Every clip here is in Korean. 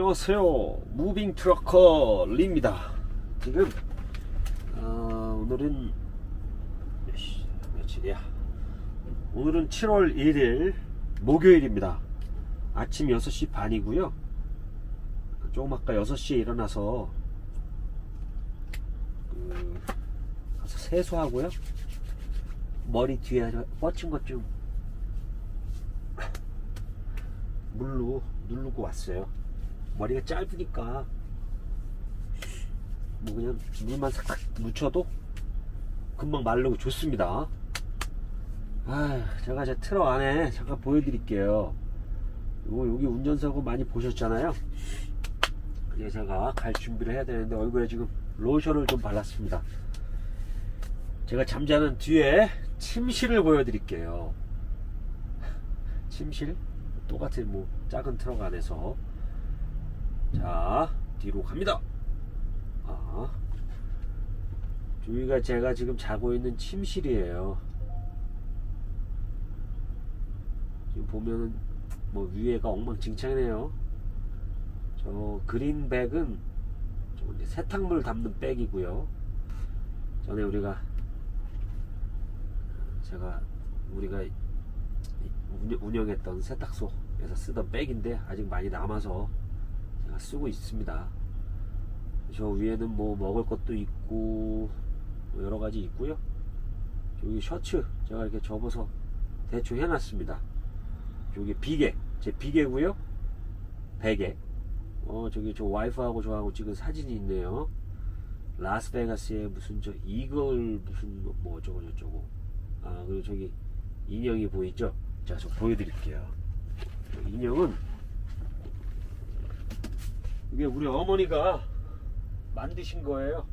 안녕하세요. 무빙 트러커 리입니다. 지금 어, 오늘은 며칠이야? 오늘은 7월 1일 목요일입니다. 아침 6시 반이고요. 조금 아까 6시에 일어나서 그, 가서 세수하고요. 머리 뒤에 뻗친 것 좀 물로 누르고 왔어요. 머리가 짧으니까 뭐 그냥 물만 싹 묻혀도 금방 마르고 좋습니다. 아, 제가 제 트럭 안에 잠깐 보여드릴게요. 요 여기 운전사고 많이 보셨잖아요. 그래서 제가 갈 준비를 해야 되는데 얼굴에 지금 로션을 좀 발랐습니다. 제가 잠자는 뒤에 침실을 보여드릴게요. 침실? 똑같은 뭐 작은 트럭 안에서 자 뒤로 갑니다. 아 여기가 제가 지금 자고 있는 침실이에요. 지금 보면은 뭐 위에가 엉망진창이네요. 저 그린백은 저 이제 세탁물 담는 백이고요. 전에 우리가 제가 우리가 운영- 운영했던 세탁소에서 쓰던 백인데 아직 많이 남아서 쓰고 있습니다. 저 위에는 뭐 먹을 것도 있고 뭐 여러 가지 있고요. 여기 셔츠 제가 이렇게 접어서 대충 해놨습니다. 여기 비계 제 비계고요. 베개. 어 저기 저 와이프하고 저하고 찍은 사진이 있네요. 라스베가스에 무슨 저 이글 무슨 뭐 어쩌고 저쩌고. 아 그리고 저기 인형이 보이죠? 자, 저 보여드릴게요. 인형은 이게 우리 어머니가 만드신 거예요.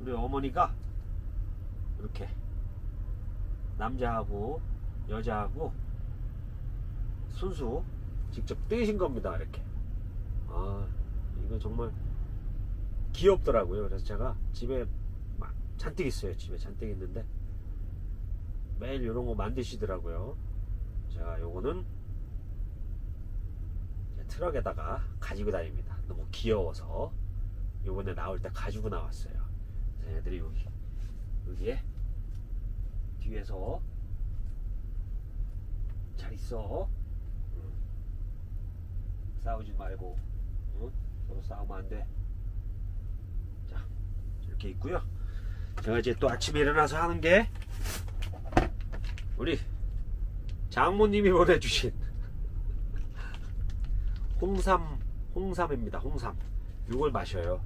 우리 어머니가 이렇게 남자하고 여자하고 순수 직접 뜨신 겁니다. 이렇게. 아, 이거 정말 귀엽더라고요. 그래서 제가 집에 막 잔뜩 있어요. 집에 잔뜩 있는데 매일 이런 거 만드시더라고요. 제가 요거는 제 트럭에다가 가지고 다닙니다. 너무 귀여워서 요번에 나올 때 가지고 나왔어요. 애들이 여기 여기에 뒤에서 잘 있어. 응. 싸우지 말고 응? 서로 싸우면 안 돼. 자 이렇게 있고요. 제가 이제 또 아침에 일어나서 하는 게 우리 장모님이 보내주신 홍삼 홍삼입니다. 홍삼 이걸 마셔요.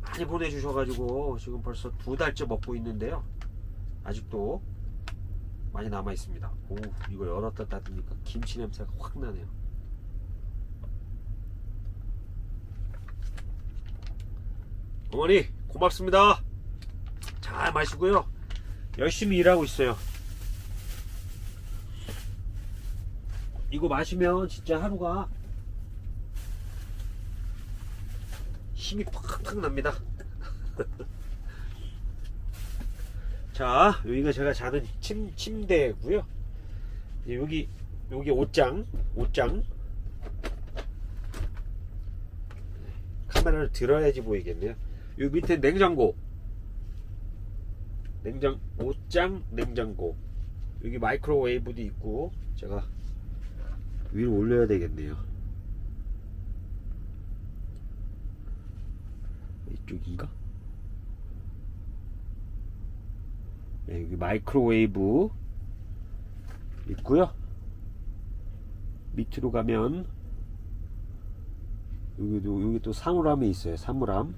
많이 보내주셔가지고 지금 벌써 두 달째 먹고 있는데요. 아직도 많이 남아 있습니다. 오 이거 열었다 닫으니까 김치 냄새가 확 나네요. 어머니 고맙습니다. 잘 마시고요. 열심히 일하고 있어요. 이거 마시면 진짜 하루가 힘이 팍팍 납니다. 자, 여기가 제가 자는 침, 침대고요. 여기 여기 옷장, 옷장. 카메라를 들어야지 보이겠네요. 여기 밑에 냉장고. 냉장 옷장 냉장고 여기 마이크로웨이브도 있고 제가 위로 올려야 되겠네요 이쪽인가? 네, 여기 마이크로웨이브 있고요 밑으로 가면 여기도 여기 또 사물함이 있어요 사물함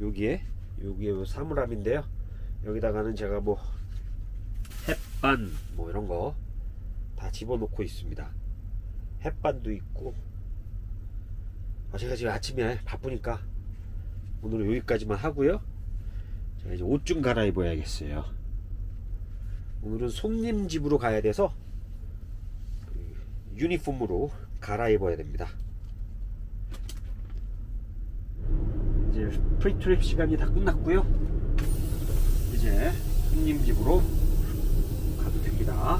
여기에 여기에 사물함인데요 여기다가는 제가 뭐 햇반 뭐 이런 거 다 집어넣고 있습니다. 햇반도 있고 아, 제가 지금 아침에 바쁘니까 오늘은 여기까지만 하고요. 제가 이제 옷 좀 갈아입어야겠어요. 오늘은 손님 집으로 가야 돼서 그 유니폼으로 갈아입어야 됩니다. 이제 프리트립 시간이 다 끝났고요. 이제 손님 집으로 가도 됩니다.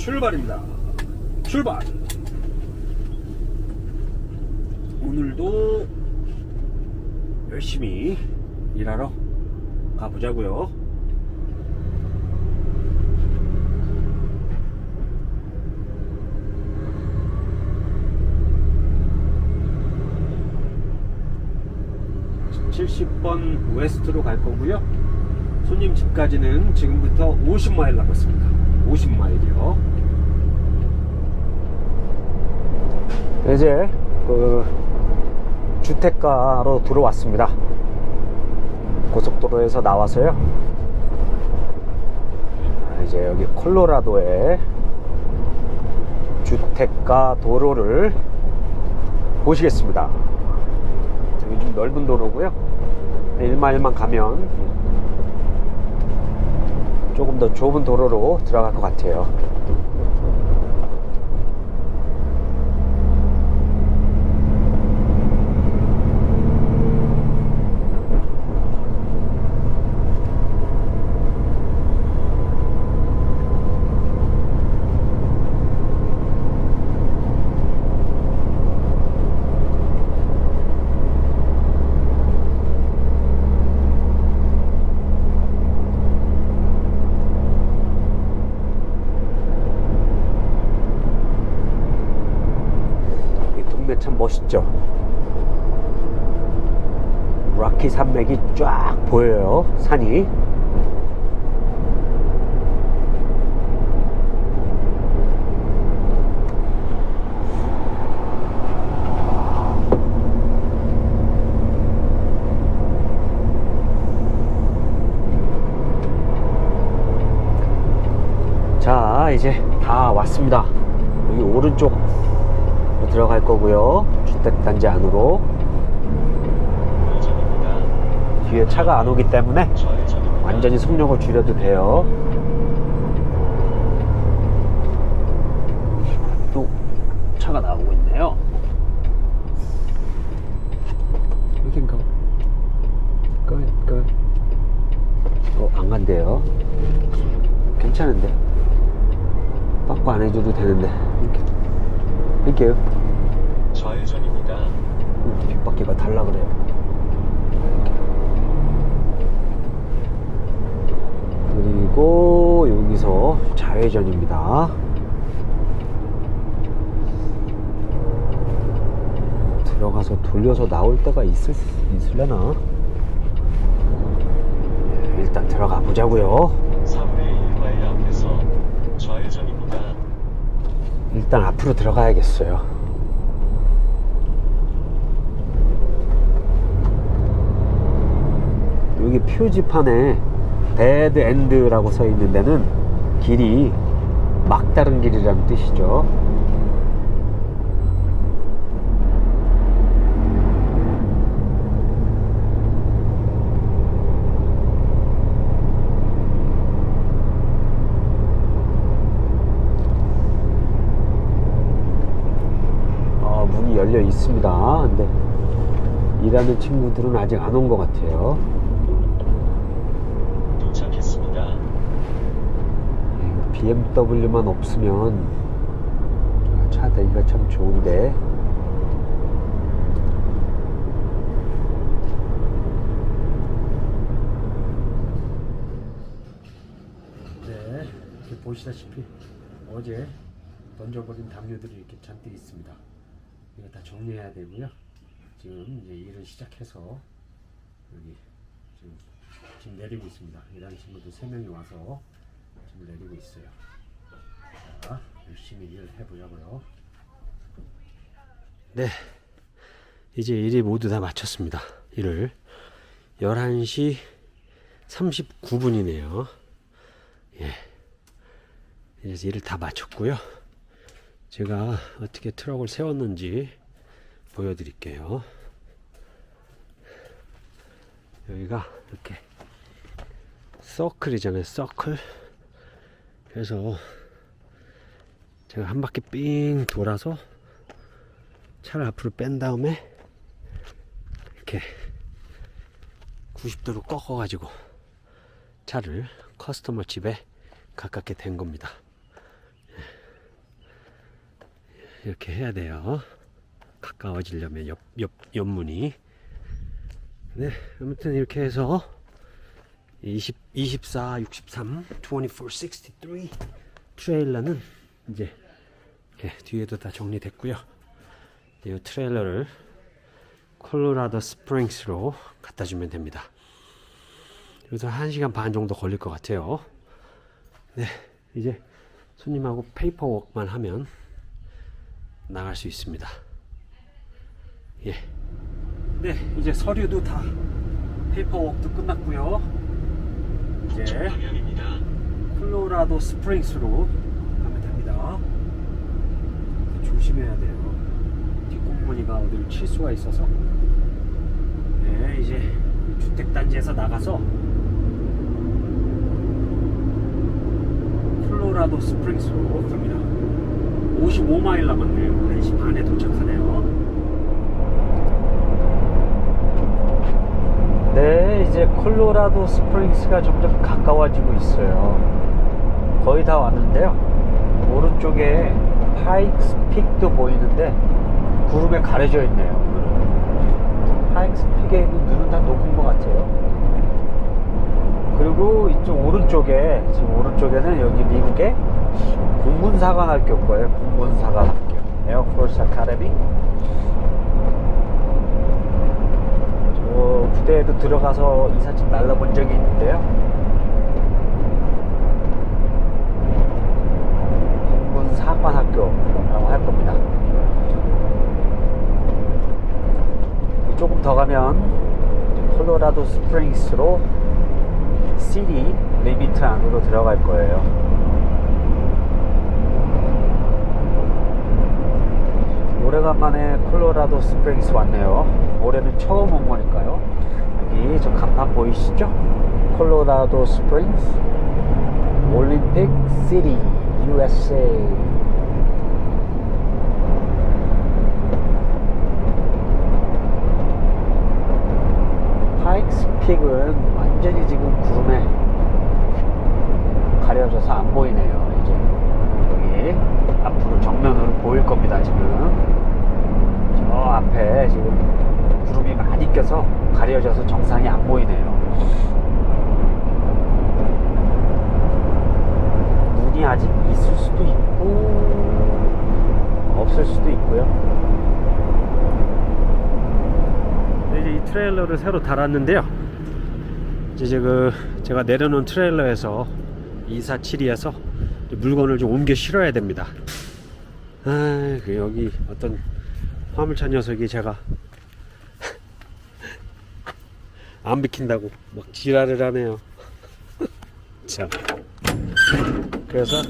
출발입니다. 출발. 오늘도 열심히 일하러 가보자고요. (70번) 웨스트로 갈 거고요 손님 집까지는 지금부터 50마일 남았습니다 50마일이요 이제 그 주택가로 들어왔습니다. 고속도로에서 나와서요. 아, 이제 여기 콜로라도의 주택가 도로를 보시겠습니다. 여기 좀 넓은 도로고요. 1마일만 가면 조금 더 좁은 도로로 들어갈 것 같아요 이 동네 참 멋있죠? 락키 산맥이 쫙 보여요 산이. 자 이제 다 왔습니다 들어갈 거고요. 주택단지 안으로. 뒤에 차가 안 오기 때문에 완전히 속력을 줄여도 돼요. 또 차가 나오고 있네요. We can go Go ahead, go ahead 어, 안 간대요. 괜찮은데? 빠꾸 안 해줘도 되는데. 이렇게. 이렇게요 좌회전입니다. 뒷바퀴가 달라 그래요. 그리고 여기서 좌회전입니다. 들어가서 돌려서 나올 때가 있을 있을려나? 네, 일단 들어가 보자고요. 3회 1마일 앞에서 좌회전입니다. 일단 앞으로 들어가야겠어요. 여기 표지판에 데드 엔드라고 써 있는 데는 길이 막다른 길이라는 뜻이죠. 어, 문이 열려 있습니다. 근데 일하는 친구들은 아직 안 온 것 같아요. 도착했습니다. BMW만 없으면 차 대기가 참 좋은데. 네, 이렇게 보시다시피 어제 던져버린 담요들이 이렇게 잔뜩 있습니다. 이거 다 정리해야 되고요. 지금 이제 일을 시작해서 여기 지금 지금 내리고 있습니다. 일하는 친구들 세 명이 와서 지금 내리고 있어요. 자, 열심히 일을 해보자고요. 네, 이제 일이 모두 다 마쳤습니다. 일을 11시 39분이네요. 예, 이제 일을 다 마쳤고요. 제가 어떻게 트럭을 세웠는지 보여드릴게요. 여기가 이렇게 서클이잖아요, 서클. 그래서 제가 한 바퀴 삥 돌아서 차를 앞으로 뺀 다음에 이렇게 90도로 꺾어 가지고 차를 커스터머 집에 가깝게 된 겁니다. 예. 이렇게 해야 돼요. 가까워지려면 옆, 옆, 옆문이. 네, 아무튼 이렇게 해서 20, 24, 63, 24, 63 트레일러는 이제 뒤에도 다 정리됐고요. 이 트레일러를 콜로라도 스프링스로 갖다 주면 됩니다. 여기서 1시간 반 정도 걸릴 것 같아요. 네, 이제 손님하고 페이퍼워크만 하면 나갈 수 있습니다. 예. 네, 이제 서류도 다 페이퍼워크도 끝났고요. 이제. 콜로라도 스프링스로 가면 됩니다. 조심해야 돼요. 뒷공무니가 어디를 칠 수가 있어서. 네, 이제 주택단지에서 나가서 콜로라도 스프링스로 갑니다. 55마일 남았네요. 1시 반에 도착하네요. 네, 이제 콜로라도 스프링스가 점점 가까워지고 있어요. 거의 다 왔는데요. 오른쪽에 파이크스 픽도 보이는데 구름에 가려져 있네요. 파이크스 픽에 눈은 다 녹은 것 같아요. 그리고 이쪽 오른쪽에 지금 오른쪽에는 여기 미국의 공군사관학교 거예요. 공군사관학교. 에어포스 아카데미. 저 부대에도 들어가서 이 사진 날라본 적이 있는데요. 공군 사관학교라고 할 겁니다. 조금 더 가면 콜로라도 스프링스로 시리 리미트 안으로 들어갈 거예요. 오래간만에 콜로라도 스프링스 왔네요. 올해는 처음 온 거니까요. 여기 저 간판 보이시죠? 콜로라도 스프링스 올림픽 시리 USA 파이크스 픽은 완전히 지금 구름에 가려져서 안 보이네요. 이제 여기 앞으로 정면으로 보일 겁니다. 지금 저 앞에 지금 구름이 많이 껴서 가려져서 정상이 안 보이네요. 눈이 아직 있을 수도 있고 없을 수도 있고요. 네, 이제 이 트레일러를 새로 달았는데요. 이제 그 제가 내려놓은 트레일러에서 247에서 물건을 좀 옮겨 실어야 됩니다. 아, 그 여기 어떤 화물차 녀석이 제가 안 비킨다고 막 지랄을 하네요. 참. 그래서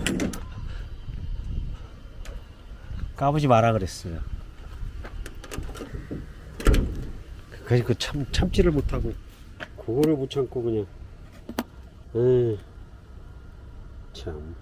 까부지 마라 그랬어요. 그래서 그 참, 참지를 못하고 그거를 못 참고 그냥 에이, 참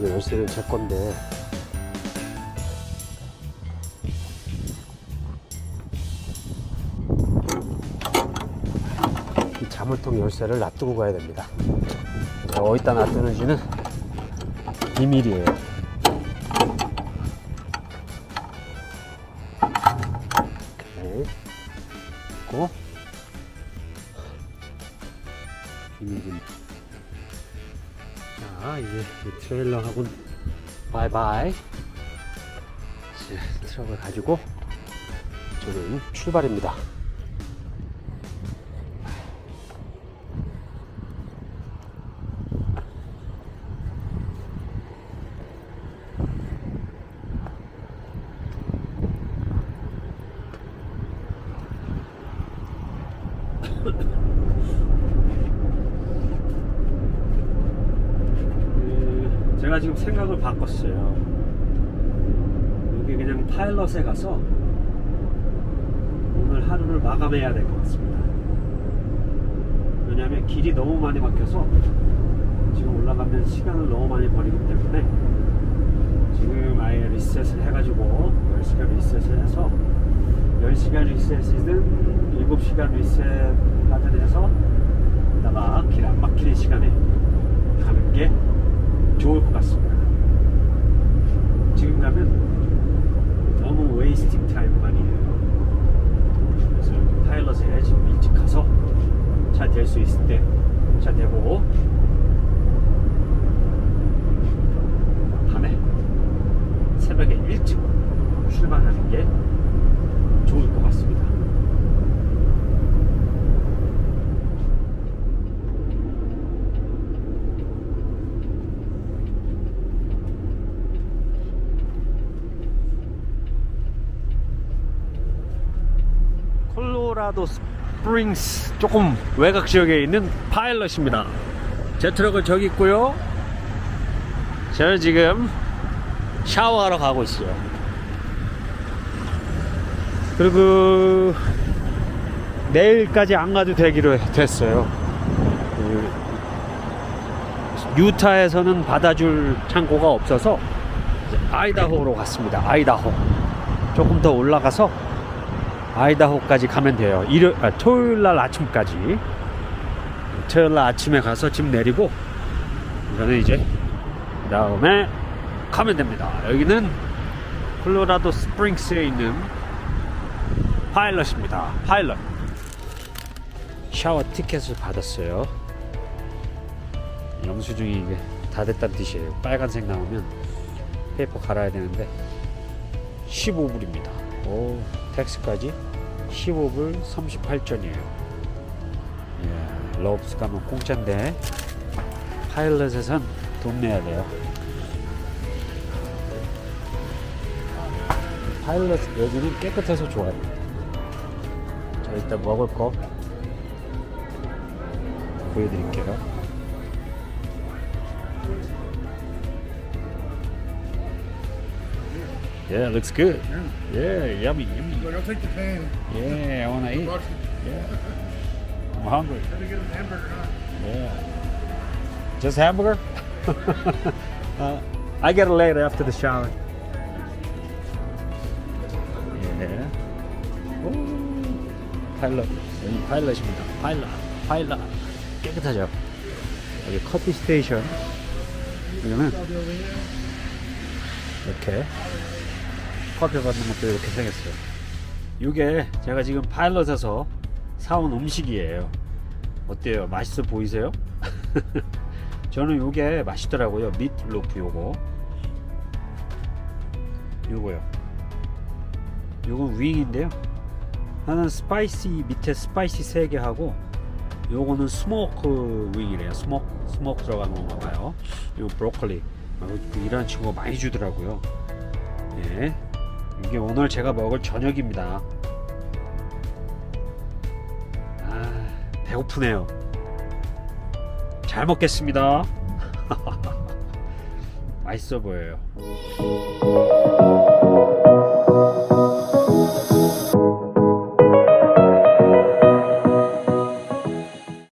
이거 열쇠는 제 건데 이 자물통 열쇠를 놔두고 가야 됩니다. 자, 어디다 놔두는지는 비밀이에요. 오케이. 있고 트레일러하고는 바이바이. 트럭을 가지고 저는 출발입니다. 그, 제가 지금 생각을 바꿨어요. 여기 그냥 파일럿에 가서 오늘 하루를 마감해야 될 것 같습니다. 왜냐하면 길이 너무 많이 막혀서 지금 올라가면 시간을 너무 많이 버리기 때문에 지금 아예 리셋을 해가지고 10시간 리셋을 해서 10시간 리셋이든 7시간 리셋 하든 해서 이따가 길 안 막히는 시간에 가는 게 좋을 것 같습니다. 지금 가면 너무 웨이스팅 타임만이에요. 그래서 파일럿에 지금 일찍 가서 차댈수 있을 때 차 대고 밤에 새벽에 일찍 출발하는 게 좋을 것 같습니다. 콜로라도 스프링스 조금 외곽 지역에 있는 파일럿입니다. 제 트럭은 저기 있고요. 저는 지금 샤워하러 가고 있어요. 그리고 내일까지 안 가도 되기로 됐어요. 그 유타에서는 받아줄 창고가 없어서 아이다호로 갔습니다. 아이다호. 조금 더 올라가서 아이다호까지 가면 돼요. 일요, 아, 토요일 날 아침까지. 토요일 날 아침에 가서 짐 내리고, 이거는 이제, 그 다음에 가면 됩니다. 여기는 콜로라도 스프링스에 있는 파일럿입니다. 파일럿. 샤워 티켓을 받았어요. 영수증이 이게 다 됐다는 뜻이에요. 빨간색 나오면 페이퍼 갈아야 되는데 15불입니다. 오, 텍스까지 15불 38전이에요. 예, 러브스 가면 공짜인데 파일럿에선 돈 내야 돼요. 파일럿 여기는 깨끗해서 좋아요. 자, 일단 먹을 거 보여드릴게요. Yeah, looks good. Yeah, yummy, yummy. Look, I'll take the pan. Yeah, I want to eat. Watch it. Yeah. I'm hungry. Let me get a hamburger. Huh? Yeah. Just hamburger? uh, I get it later after the shower. Yeah. 오, 파일럿. 여기 파일럿입니다. 파일럿. 파일럿. 깨끗하죠? 여기 커피 스테이션. 여기는 이렇게 커피 받는 것도 이렇게 생겼어요. 이게 제가 지금 파일럿에서 사온 음식이에요. 어때요? 맛있어 보이세요? 저는 요게 맛있더라고요. 미트로프 요거. 요거요. 요건 윙인데요. 하나는 스파이시 밑에 스파이시 3개 하고 요거는 스모크 윙이래요. 스모크 스모크 들어간 건가 봐요. 요 브로콜리. 아, 그 이런 친구가 많이 주더라고요. 예. 이게 오늘 제가 먹을 저녁입니다. 아, 배고프네요. 잘 먹겠습니다. 맛있어 보여요.